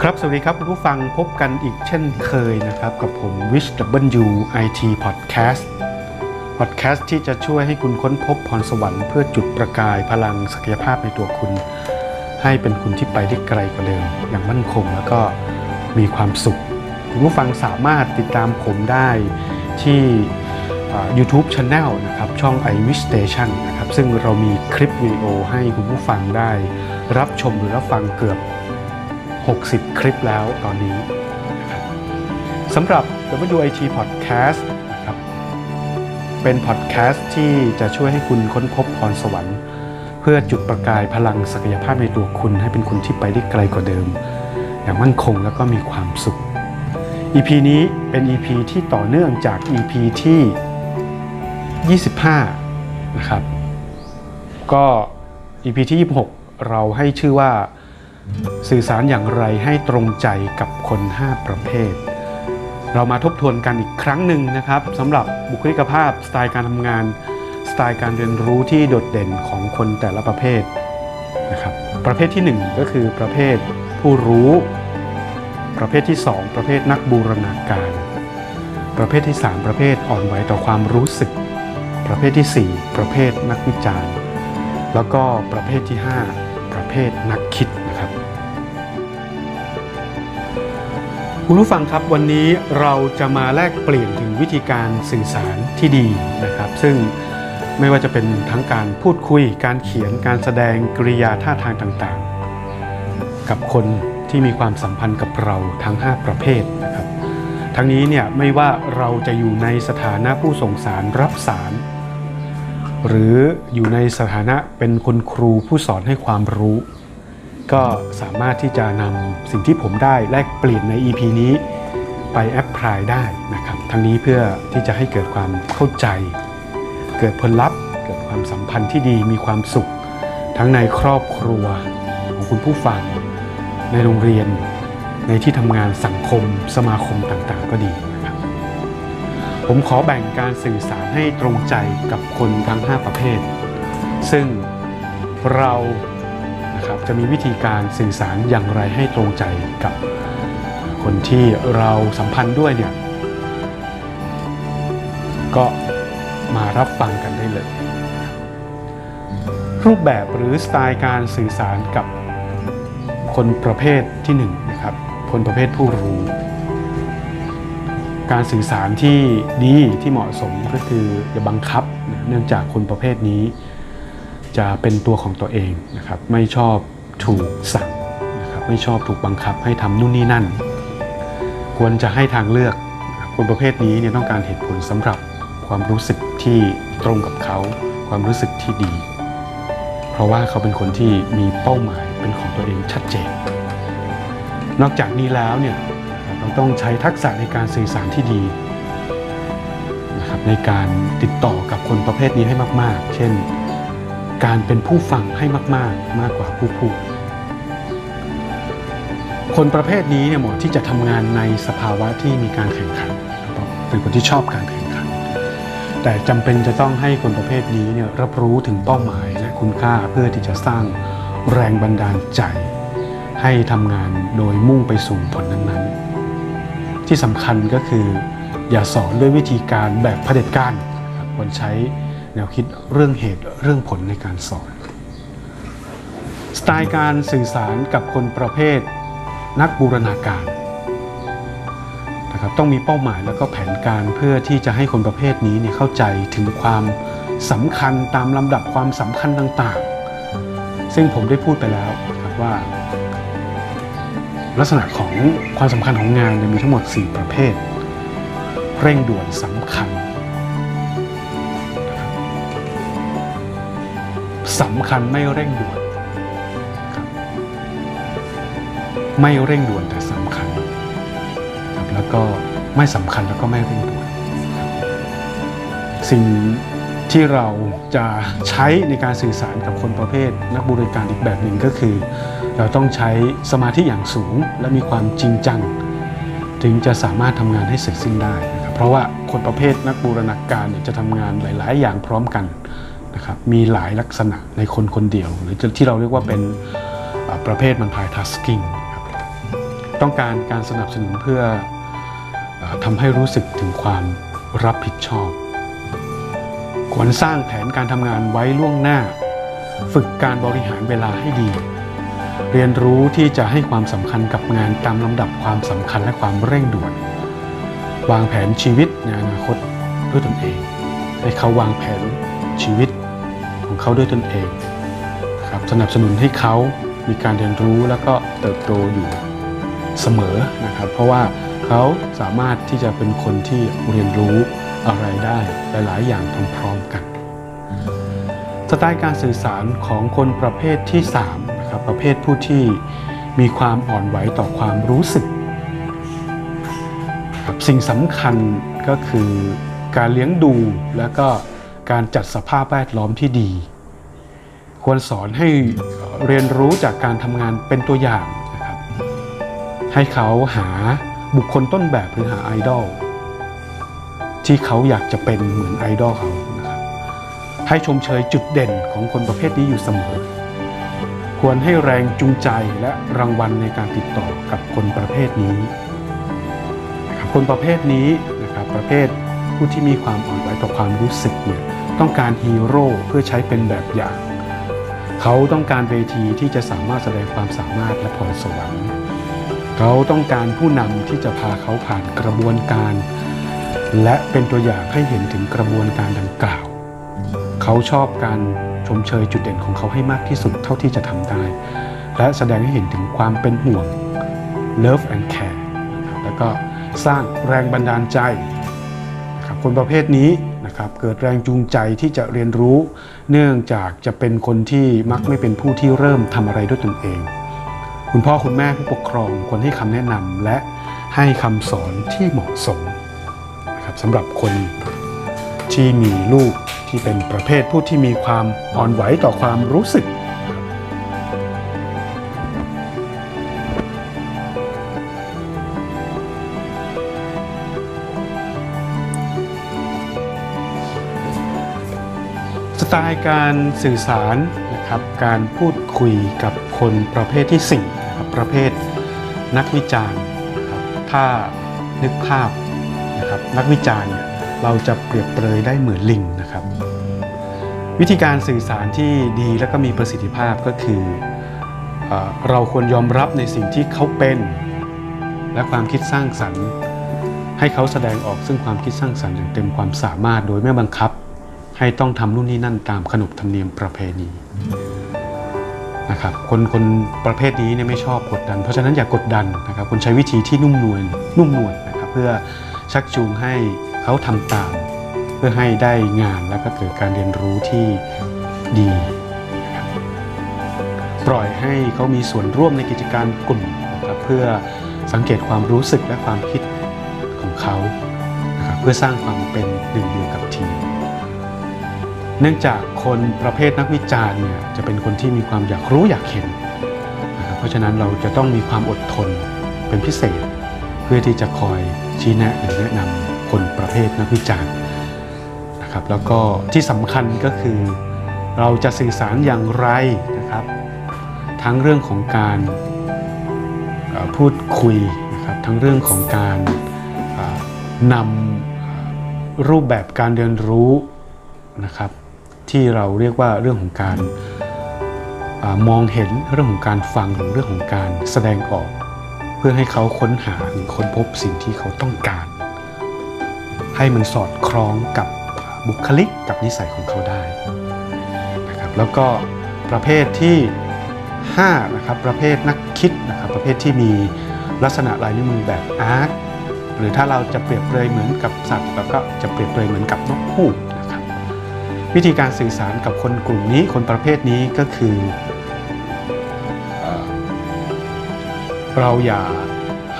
ครับ สวัสดีครับ คุณผู้ฟังพบกันอีกเช่นเคยนะครับ กับผม Wish W IT Podcast Podcast ที่จะช่วยให้คุณค้นพบพรสวรรค์เพื่อจุดประกายพลังศักยภาพในตัวคุณ ให้เป็นคุณที่ไปได้ไกลกว่าเดิมอย่างมั่นคงแล้วก็มีความสุข คุณผู้ฟังสามารถติดตามผมได้ที่ YouTube Channel นะครับ ช่อง i Wish Station นะครับ ซึ่งเรามีคลิปวิดีโอให้คุณผู้ฟังได้ รับชมหรือรับฟังเกือบ 60 คลิปแล้วตอนนี้นะครับสำหรับ WIT Podcast นะครับเป็นพอดแคสต์ที่จะช่วยให้คุณค้นพบพรสวรรค์ เพื่อจุดประกายพลังศักยภาพในตัวคุณ ให้เป็นคุณที่ไปได้ไกลกว่าเดิม อย่างมั่นคงแล้วก็มีความสุข EP นี้เป็น EP ที่ต่อเนื่องจาก EP ที่ 25 นะครับ ก็ EP ที่ 26 เราให้ชื่อว่า สื่อสารอย่างไรให้ตรงใจกับคน 5 ประเภท เรามาทบทวนกันอีกครั้งหนึ่งนะครับสำหรับบุคลิกภาพสไตล์การทำงาน สไตล์การเรียนรู้ที่โดดเด่นของคนแต่ละประเภทนะครับประเภทที่ 1 ก็คือประเภทผู้รู้ ประเภทที่ 2 ประเภทนักบูรณาการ ประเภทที่ 3 ประเภทอ่อนไหวต่อความรู้สึก ประเภทที่ 4 ประเภทนักวิจารณ์ แล้วก็ประเภทที่ 5 ประเภทนักคิด คุณผู้ฟังครับวันนี้เราจะมาแลกเปลี่ยนถึงวิธีการสื่อสารที่ดีนะครับ ซึ่งไม่ว่าจะเป็นทั้งการพูดคุย การเขียนการแสดงกริยาท่าทางต่างๆ กับคนที่มีความสัมพันธ์กับเราทั้ง 5 ประเภทนะครับ ทั้งนี้เนี่ยไม่ว่าเราจะอยู่ในสถานะผู้ส่งสารรับสาร หรืออยู่ในสถานะเป็นคุณครูผู้สอนให้ความรู้ ก็สามารถที่จะนำสิ่งที่ผมได้แลกเปลี่ยนใน EP นี้ไปแอพพลายได้นะครับ ทั้งนี้เพื่อที่จะให้เกิดความเข้าใจ เกิดผลลัพธ์ เกิดความสัมพันธ์ที่ดีมีความสุข ทั้งในครอบครัวของคุณผู้ฟัง ในโรงเรียน ในที่ทำงานสังคม สมาคมต่างๆ ก็ดีนะครับ ผมขอแบ่งการสื่อสารให้ตรงใจกับคนทั้ง 5 ประเภท ซึ่งเรา นะครับจะมีวิธีการสื่อสารอย่างไรให้ตรงใจกับคนที่เราสัมพันธ์ด้วยเนี่ยก็มารับฟังกันได้เลย รูปแบบหรือสไตล์การสื่อสารกับคนประเภทที่หนึ่งนะครับคนประเภทผู้รู้ การสื่อสารที่ดีที่เหมาะสมก็คืออย่าบังคับ เนื่องจากคนประเภทนี้ จะเป็นตัวของตัวเองนะครับไม่ชอบถูกสั่งนะครับไม่ชอบถูกบังคับให้ทำนู่นนี่นั่น ควรจะให้ทางเลือกครับคนประเภทนี้เนี่ยต้องการเหตุผลสำหรับความรู้สึกที่ตรงกับเขา ความรู้สึกที่ดี เพราะว่าเขาเป็นคนที่มีเป้าหมายเป็นของตัวเองชัดเจน นอกจากนี้แล้วเนี่ยเราต้องใช้ทักษะในการสื่อสารที่ดีนะครับในการติดต่อกับคนประเภทนี้ให้มาก ๆ เช่น การเป็นผู้ฟังให้มาก ๆ มากกว่าผู้พูด คนประเภทนี้เนี่ยเหมาะที่จะทำงานในสภาวะที่มีการแข่งขัน เป็นคนที่ชอบการแข่งขัน แต่จำเป็นจะต้องให้คนประเภทนี้เนี่ยรับรู้ถึงเป้าหมายและคุณค่าเพื่อที่จะสร้างแรงบันดาลใจ ให้ทำงานโดยมุ่งไปสู่ผลนั้นๆ ที่สำคัญก็คือ อย่าสอนด้วยวิธีการแบบเผด็จการควรใช้ แนวคิดเรื่องเหตุเรื่องผลในการสอน สไตล์การสื่อสารกับคนประเภทนักบูรณาการนะครับต้องมีเป้าหมายแล้วก็แผนการเพื่อที่จะให้คนประเภทนี้เนี่ยเข้าใจถึงความสำคัญตามลำดับความสำคัญต่างๆ ซึ่งผมได้พูดไปแล้วนะครับว่า ลักษณะของความสำคัญของงานเนี่ยมีทั้งหมด 4 ประเภท เร่งด่วนสำคัญ สำคัญไม่เร่งด่วนครับไม่เร่งด่วนแต่สำคัญครับแล้วก็ไม่สำคัญแล้วก็ไม่เร่งด่วน สิ่งที่เราจะใช้ในการสื่อสารกับคนประเภท นักบริการอีกแบบหนึ่งก็คือ เราต้องใช้สมาธิอย่างสูงและมีความจริงจัง ถึงจะสามารถทำงานให้เสร็จสิ้นได้นะครับเพราะว่าคนประเภทนักบูรณาการจะทำงานหลาย ๆ อย่างพร้อมกัน นะครับมีหลายลักษณะในคนคนเดียว หรือที่เราเรียกว่าเป็นประเภทมันพายทัสกิ้งครับต้องการการสนับสนุนเพื่ออทำให้รู้สึกถึงความรับผิดชอบ ควรสร้างแผนการทำงานไว้ล่วงหน้า ฝึกการบริหารเวลาให้ดี เรียนรู้ที่จะให้ความสำคัญกับงานตามลำดับความสำคัญและความเร่งด่วน วางแผนชีวิตในอนาคตด้วยตนเองให้เขาวางแผนชีวิต ของเขาด้วยตนเองนะครับสนับสนุนให้เขามีการเรียนรู้แล้วก็เติบโตอยู่เสมอนะครับ เพราะว่าเขาสามารถที่จะเป็นคนที่เรียนรู้อะไรได้หลาย ๆ อย่างพร้อมๆกันสไตล์การสื่อสารของคนประเภทที่3นะครับประเภทผู้ที่มีความอ่อนไหวต่อความรู้สึกสิ่งสำคัญก็คือการเลี้ยงดูและก็ การจัดสภาพแวดล้อมที่ดี ควรสอนให้เรียนรู้จากการทำงานเป็นตัวอย่างนะครับ ให้เขาหาบุคคลต้นแบบหรือหาไอดอลที่เขาอยากจะเป็นเหมือนไอดอลเขานะครับให้ชมเชยจุดเด่นของคนประเภทนี้อยู่เสมอ ควรให้แรงจูงใจและรางวัลในการติดต่อกับคนประเภทนี้คนประเภทนี้นะครับประเภทผู้ที่มีความอ่อนไหวต่อความรู้สึกเนี่ย ต้องการฮีโร่เพื่อใช้เป็นแบบอย่าง เขาต้องการเวทีที่จะสามารถแสดงความสามารถและพรสวรรค์ เขาต้องการผู้นำที่จะพาเขาผ่านกระบวนการ และเป็นตัวอย่างให้เห็นถึงกระบวนการดังกล่าว เขาชอบการชมเชยจุดเด่นของเขาให้มากที่สุดเท่าที่จะทำได้ และแสดงให้เห็นถึงความเป็นห่วง love and care นะครับแล้วก็สร้างแรงบันดาลใจครับคนประเภทนี้ นะครับเกิดแรงจูงใจที่จะเรียนรู้ เนื่องจากจะเป็นคนที่มักไม่เป็นผู้ที่เริ่มทำอะไรด้วยตนเอง คุณพ่อคุณแม่ผู้ปกครองควรให้คำแนะนำและให้คำสอนที่เหมาะสมนะครับสำหรับคนที่มีลูกที่เป็นประเภทผู้ที่มีความอ่อนไหวต่อความรู้สึก สไตล์การสื่อสารนะครับการพูดคุยกับคนประเภทที่4นะครับประเภทนักวิจารณ์ครับถ้านึกภาพนะครับนักวิจารณ์เนี่ยเราจะเปรียบเปรยได้เหมือนลิงนะครับ วิธีการสื่อสารที่ดีและก็มีประสิทธิภาพก็คือเราควรยอมรับในสิ่งที่เขาเป็น และความคิดสร้างสรรค์ ให้เขาแสดงออกซึ่งความคิดสร้างสรรค์อย่างเต็มความสามารถโดยไม่บังคับ ให้ต้องทำนู่นนี่นั่นตามขนบธรรมเนียมประเพณีนะครับคนคนประเภทนี้เนี่ยไม่ชอบกดดัน เพราะฉะนั้นอย่ากดดันนะครับคนใช้วิธีที่นุ่มนวลนุ่มนวลนะครับเพื่อชักจูงให้เขาทำตาม เพื่อให้ได้งานแล้วก็เกิดการเรียนรู้ที่ดีปล่อยให้เขามีส่วนร่วมในกิจการกลุ่มนะครับเพื่อสังเกตความรู้สึกและความคิดของเขานะครับเพื่อสร้างความเป็นหนึ่งเดียวกับทีม เนื่องจากคนประเภทนักวิจารณ์เนี่ยจะเป็นคนที่มีความอยากรู้อยากเห็นนะครับเพราะฉะนั้นเราจะต้องมีความอดทนเป็นพิเศษ เพื่อที่จะคอยชี้แนะหรือแนะนำคนประเภทนักวิจารณ์นะครับแล้วก็ที่สำคัญก็คือ เราจะสื่อสารอย่างไรนะครับ ทั้งเรื่องของการพูดคุยนะครับทั้งเรื่องของการนำรูปแบบการเรียนรู้นะครับ ที่เราเรียกว่าเรื่องของการอมองเห็นเรื่องของการฟังหรือเรื่องของการแสดงออก เพื่อให้เขาค้นหาหรือค้นพบสิ่งที่เขาต้องการ ให้มันสอดคล้องกับบุคลิกกับนิสัยของเขาได้นะครับแล้วก็ประเภทที่5นะครับประเภทนักคิดนะครับประเภทที่มีลักษณะลายนิ้วมือแบบอาร์ตหรือถ้าเราจะเปรียบเปรยเหมือนกับสัตว์เราก็จะเปรียบเปรยเหมือนกับนกฮูก วิธีการสื่อสารกับคนกลุ่มนี้คนประเภทนี้ก็คือเอ่อเราอย่า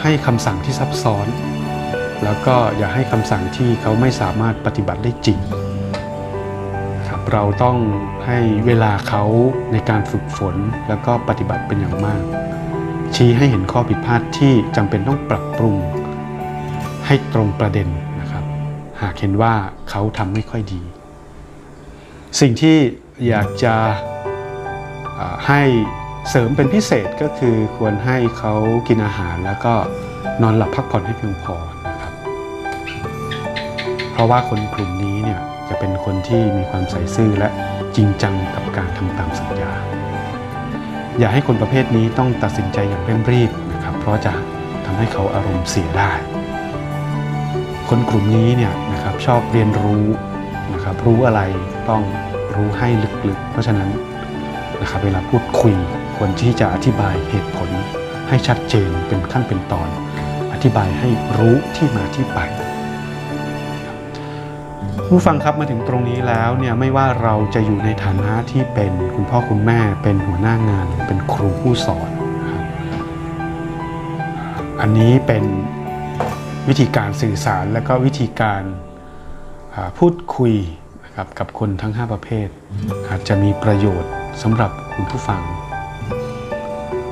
ให้คำสั่งที่ซับซ้อน แล้วก็อย่าให้คำสั่งที่เขาไม่สามารถปฏิบัติได้จริงครับเราต้องให้เวลาเขาในการฝึกฝนแล้วก็ปฏิบัติเป็นอย่างมาก ชี้ให้เห็นข้อผิดพลาดที่จำเป็นต้องปรับปรุง ให้ตรงประเด็นนะครับ หากเห็นว่าเขาทำไม่ค่อยดี สิ่งที่อยากจะให้เสริมเป็นพิเศษก็คือควรให้เขากินอาหารแล้วก็นอนหลับพักผ่อนให้เพียงพอนะครับ เพราะว่าคนกลุ่มนี้เนี่ยจะเป็นคนที่มีความใส่ซื่อและจริงจังกับการทำตามสัญญา อย่าให้คนประเภทนี้ต้องตัดสินใจอย่างเร่งรีบนะครับ เพราะจะทำให้เขาอารมณ์เสียได้ คนกลุ่มนี้เนี่ยนะครับชอบเรียนรู้นะครับรู้อะไร ต้องรู้ให้ลึกๆ เพราะฉะนั้นนะครับเวลาพูดคุยควรที่จะอธิบายเหตุผล ให้ชัดเจนเป็นขั้นเป็นตอน อธิบายให้รู้ที่มาที่ไปผู้ฟังครับมาถึงตรงนี้แล้วเนี่ยไม่ว่าเราจะอยู่ในฐานะที่เป็นคุณพ่อคุณแม่เป็นหัวหน้างาน เป็นครูผู้สอน อันนี้เป็นวิธีการสื่อสารและก็วิธีการพูดคุย นะครับกับคนทั้ง 5 ประเภท อาจจะมีประโยชน์สำหรับคุณผู้ฟัง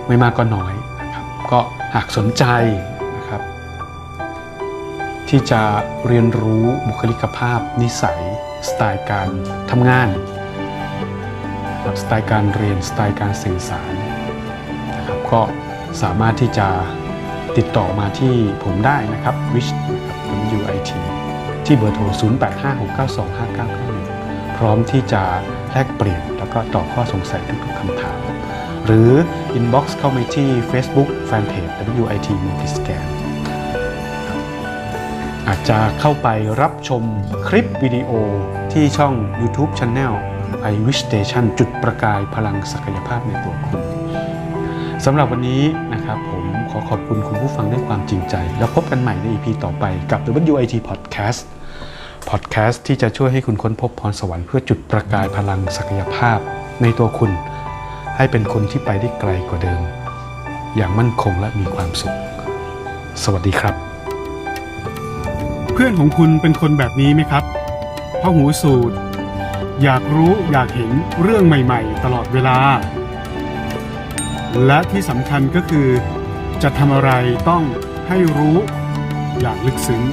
ไม่มากก็น้อยนะครับก็หากสนใจนะครับ ที่จะเรียนรู้บุคลิกภาพ นิสัย สไตล์การทำงานนะครับสไตล์การเรียนสไตล์การสื่อสารนะครับก็สามารถที่จะติดต่อมาที่ผมได้นะครับ wish ที่เบอร์โทร 0856925991 พร้อมที่จะแลกเปลี่ยนแล้วก็ตอบข้อสงสัยทุกๆคำถาม หรือ inbox เข้ามาที่ Facebook Fanpage WIT Multiscan อาจจะเข้าไปรับชมคลิปวิดีโอที่ช่อง YouTube Channel i Wish Station จุดประกายพลังศักยภาพในตัวคุณสำหรับวันนี้นะครับผมขอขอบคุณคุณผู้ฟังด้วยความจริงใจ แล้วพบกันใหม่ใน EP ต่อไปกับ WIT Podcast Podcast ที่จะช่วยให้คุณค้นพบพรสวรรค์เพื่อจุดประกายพลังศักยภาพ ในตัวคุณ ให้เป็นคนที่ไปได้ไกลกว่าเดิม อย่างมั่นคงและมีความสุข สวัสดีครับ เพื่อนของคุณเป็นคนแบบนี้ไหมครับพหูสูตร อยากรู้อยากเห็นเรื่องใหม่ ๆ ตลอดเวลา และที่สำคัญก็คือ จะทำอะไรต้องให้รู้ อย่างลึกซึ้ง